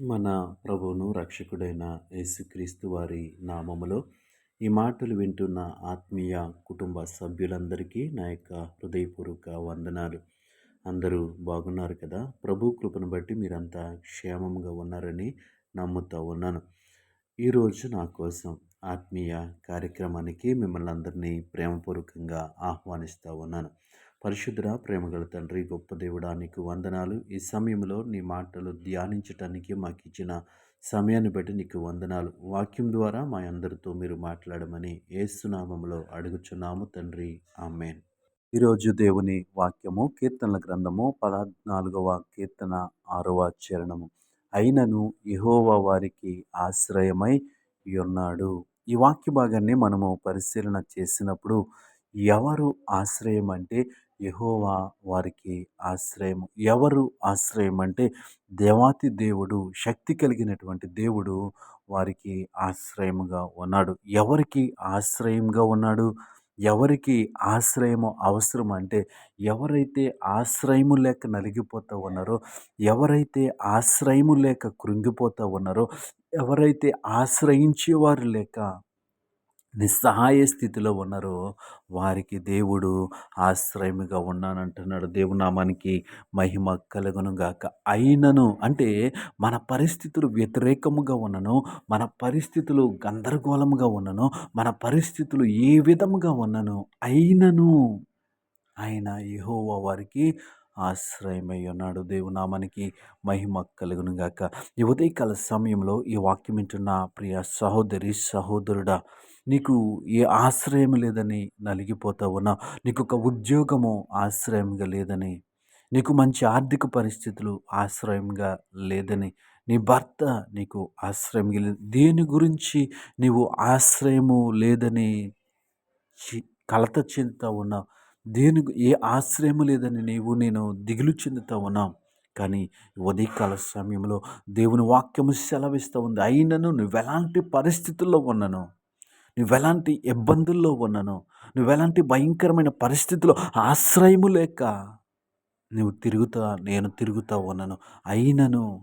మన ప్రభువును రక్షకుడైన యేసుక్రీస్తు వారి నామములో ఈ మాటలు వింటున్న ఆత్మీయ కుటుంబ సభ్యులందరికీ నా యొక్క హృదయపూర్వక వందనాలు. అందరూ బాగున్నారు కదా? ప్రభు కృపను బట్టి మీరంతా క్షేమంగా ఉన్నారని నమ్ముతూ ఉన్నాను. ఈరోజు నా కోసం ఆత్మీయ కార్యక్రమానికి మిమ్మల్ని అందరినీ ప్రేమపూర్వకంగా ఆహ్వానిస్తూ ఉన్నాను. పరిశుద్ధ ప్రేమగల తండ్రి గొప్ప దేవుడా నీకు వందనాలు. ఈ సమయంలో నీ మాటలు ధ్యానించటానికి మాకు ఇచ్చిన సమయాన్ని బట్టి నీకు వందనాలు. వాక్యం ద్వారా మా అందరితో మీరు మాట్లాడమని ఏసునామంలో అడుగుచున్నాము తండ్రి. ఆమెన్. ఈరోజు దేవుని వాక్యము కీర్తనల గ్రంథము పద్నాలుగవ కీర్తన ఆరవ చరణము. అయినను యహోవా వారికి ఆశ్రయమై ఉన్నాడు. ఈ వాక్య భాగాన్ని మనము పరిశీలన చేసినప్పుడు ఎవరు ఆశ్రయం అంటే యహోవా వారికి ఆశ్రయం ఎవరు ఆశ్రయం అంటే దేవాతి దేవుడు శక్తి కలిగినటువంటి దేవుడు వారికి ఆశ్రయముగా ఉన్నాడు. ఎవరికి ఆశ్రయంగా ఉన్నాడు? ఎవరికి ఆశ్రయము అవసరం అంటే ఎవరైతే ఆశ్రయము లేక నలిగిపోతూ ఉన్నారో ఎవరైతే ఆశ్రయము లేక కృంగిపోతూ ఉన్నారో ఎవరైతే ఆశ్రయించేవారు లేక నిస్సహాయ స్థితిలో ఉన్నారో వారికి దేవుడు ఆశ్రయముగా ఉన్నానంటున్నాడు. దేవునామానికి మహిమ కలుగును గాక. అయినను అంటే మన పరిస్థితులు వ్యతిరేకముగా ఉన్నను మన పరిస్థితులు గందరగోళముగా ఉన్నను మన పరిస్థితులు ఏ విధముగా ఉన్నను అయినను. ఆయన యహోవా వారికి ఆశ్రయమై ఉన్నాడు దేవునామానికి మహిమ కలుగును గాక ఈ ఉదయకాల సమయంలో ఈ వాక్యం వింటున్న ప్రియ సహోదరి సహోదరుడా నీకు ఏ ఆశ్రయం లేదని నలిగిపోతా ఉన్నా నీకు ఒక ఉద్యోగము ఆశ్రయంగా లేదని నీకు మంచి ఆర్థిక పరిస్థితులు ఆశ్రయంగా లేదని నీ భర్త నీకు ఆశ్రయం లేదు దేని గురించి నీవు ఆశ్రయము లేదని కలత చెందుతా ఉన్నావు దేని ఏ ఆశ్రయము లేదని నీవు నేను దిగులు చెందుతా ఉన్నాం. కానీ ఉదయకాల సమయంలో దేవుని వాక్యము సెలవిస్తూ ఉంది. అయినను నువ్వు ఎలాంటి పరిస్థితుల్లో ఉన్నాను? నువ్వెలాంటి ఇబ్బందుల్లో ఉన్నాను? నువ్వెలాంటి భయంకరమైన పరిస్థితుల్లో ఆశ్రయము లేక నువ్వు తిరుగుతా నేను తిరుగుతూ ఉన్నాను. అయినను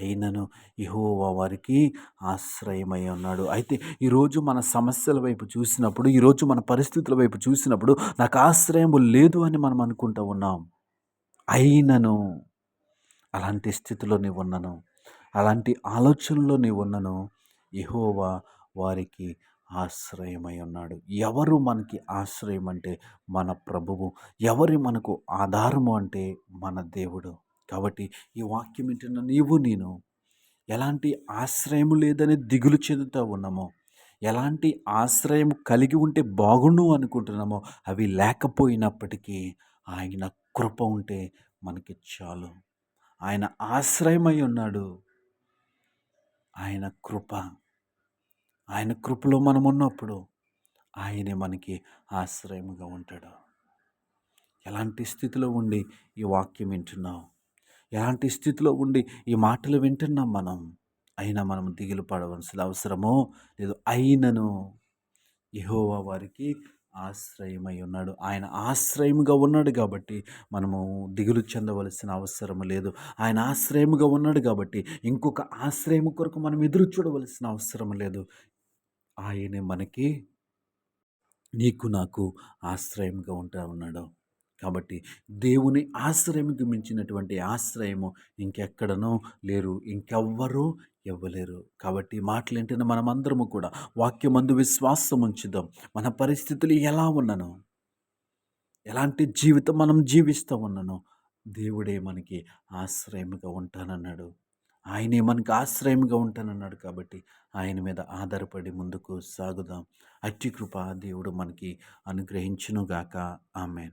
అయినను యహోవా వారికి ఆశ్రయమై ఉన్నాడు. అయితే ఈరోజు మన సమస్యల వైపు చూసినప్పుడు ఈరోజు మన పరిస్థితుల వైపు చూసినప్పుడు నాకు ఆశ్రయము లేదు అని మనం అనుకుంటూ ఉన్నాం. అయినను అలాంటి స్థితిలో నీవు ఉన్నాను అలాంటి ఆలోచనలో నీవు ఉన్నాను యహోవా వారికి ఆశ్రయమై ఉన్నాడు. ఎవరు మనకి ఆశ్రయం అంటే మన ప్రభువు ఎవరి మనకు ఆధారము అంటే మన దేవుడు. కాబట్టి ఈ వాక్యం ఏంటన్నా నీవు నేను ఎలాంటి ఆశ్రయం లేదని దిగులు చెందుతూ ఉన్నామో ఎలాంటి ఆశ్రయం కలిగి ఉంటే బాగుండు అనుకుంటున్నామో అవి లేకపోయినప్పటికీ ఆయన కృప ఉంటే మనకి చాలు. ఆయన ఆశ్రయమై ఉన్నాడు. ఆయన కృప ఆయన కృపలో మనం ఉన్నప్పుడు ఆయనే మనకి ఆశ్రయముగా ఉంటాడు. ఎలాంటి స్థితిలో ఉండి ఈ వాక్యం వింటున్నావు? ఎలాంటి స్థితిలో ఉండి ఈ మాటలు వింటున్నాం మనం? అయినా మనం దిగులు పడవలసిన అవసరమో లేదు అయినను. యహోవా వారికి ఆశ్రయమై ఉన్నాడు. ఆయన ఆశ్రయముగా ఉన్నాడు కాబట్టి మనము దిగులు చెందవలసిన అవసరం లేదు. ఆయన ఆశ్రయముగా ఉన్నాడు కాబట్టి ఇంకొక ఆశ్రయము కొరకు మనం ఎదురు చూడవలసిన అవసరం లేదు. ఆయనే మనకి నీకు నాకు ఆశ్రయంగా ఉంటా ఉన్నాడు. కాబట్టి దేవుని ఆశ్రయంకి మించినటువంటి ఆశ్రయము ఇంకెక్కడనో లేరు ఇంకెవ్వరూ ఇవ్వలేరు. కాబట్టి మాటలేంటనే మనమందరము కూడా వాక్యమందు విశ్వాసం ఉంచుదాం. మన పరిస్థితులు ఎలా ఉన్నను? ఎలాంటి జీవితం మనం జీవిస్తూ ఉన్నను? దేవుడే మనకి ఆశ్రయముగా ఉంటానన్నాడు. ఆయనే మనకు ఆశ్రయంగా ఉంటానన్నాడు కాబట్టి ఆయన మీద ఆధారపడి ముందుకు సాగుదాం. అట్టి కృప దేవుడు మనకి అనుగ్రహించునుగాక. ఆమెన్.